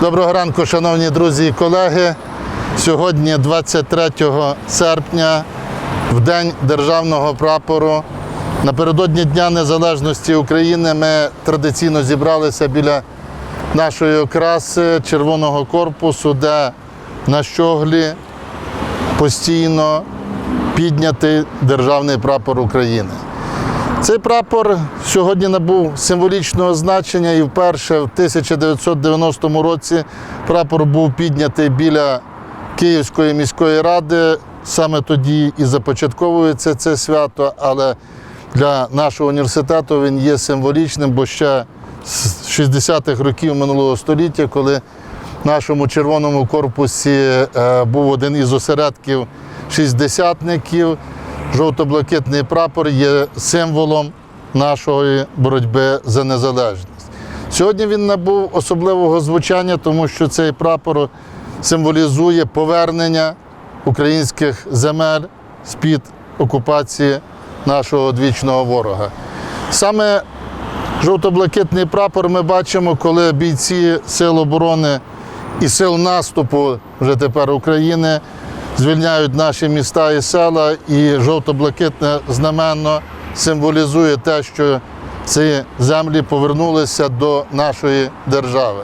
Доброго ранку, шановні друзі і колеги. Сьогодні, 23 серпня, в День державного прапору. Напередодні Дня Незалежності України ми традиційно зібралися біля нашої окраси Червоного корпусу, де на щоглі постійно піднятий державний прапор України. Цей прапор сьогодні набув символічного значення і вперше в 1990 році прапор був піднятий біля Київської міської ради. Саме тоді і започатковується це свято, але для нашого університету він є символічним, бо ще з 60-х років минулого століття, коли в нашому червоному корпусі е, був один із осередків шістдесятників, жовто-блакитний прапор є символом нашої боротьби за незалежність. Сьогодні він набув особливого звучання, тому що цей прапор символізує повернення українських земель з-під окупації нашого одвічного ворога. Саме жовто-блакитний прапор ми бачимо, коли бійці Сил оборони і сил наступу вже тепер України звільняють наші міста і села, і жовто-блакитне знаменно символізує те, що ці землі повернулися до нашої держави.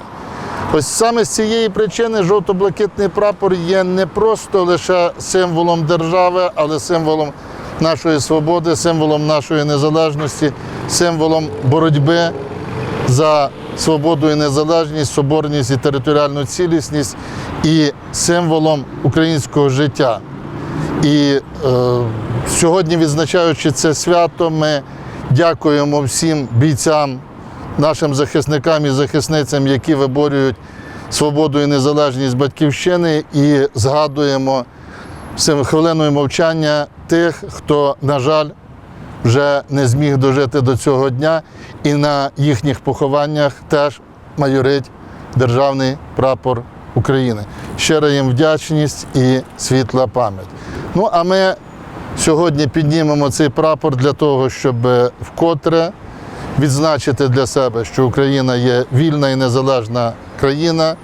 Ось саме з цієї причини жовто-блакитний прапор є не просто лише символом держави, але символом нашої свободи, символом нашої незалежності, символом боротьби за свободу і незалежність, соборність і територіальну цілісність і символом українського життя. І е, сьогодні, відзначаючи це свято, ми дякуємо всім бійцям, нашим захисникам і захисницям, які виборюють свободу і незалежність батьківщини, і згадуємо хвилиною мовчання тих, хто, на жаль, вже не зміг дожити до цього дня, і на їхніх похованнях теж майорить державний прапор України. Щира їм вдячність і світла пам'ять. Ну а ми сьогодні піднімемо цей прапор для того, щоб вкотре відзначити для себе, що Україна є вільна і незалежна країна.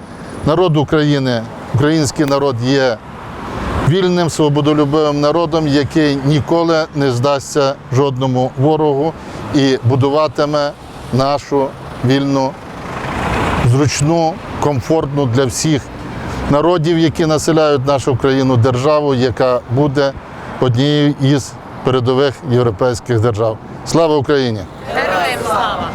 Народ України, український народ є вільним, свободолюбивим народом, який ніколи не здасться жодному ворогу і будуватиме нашу вільну, зручну, комфортну для всіх народів, які населяють нашу країну державу, яка буде однією із передових європейських держав. Слава Україні! Героям слава!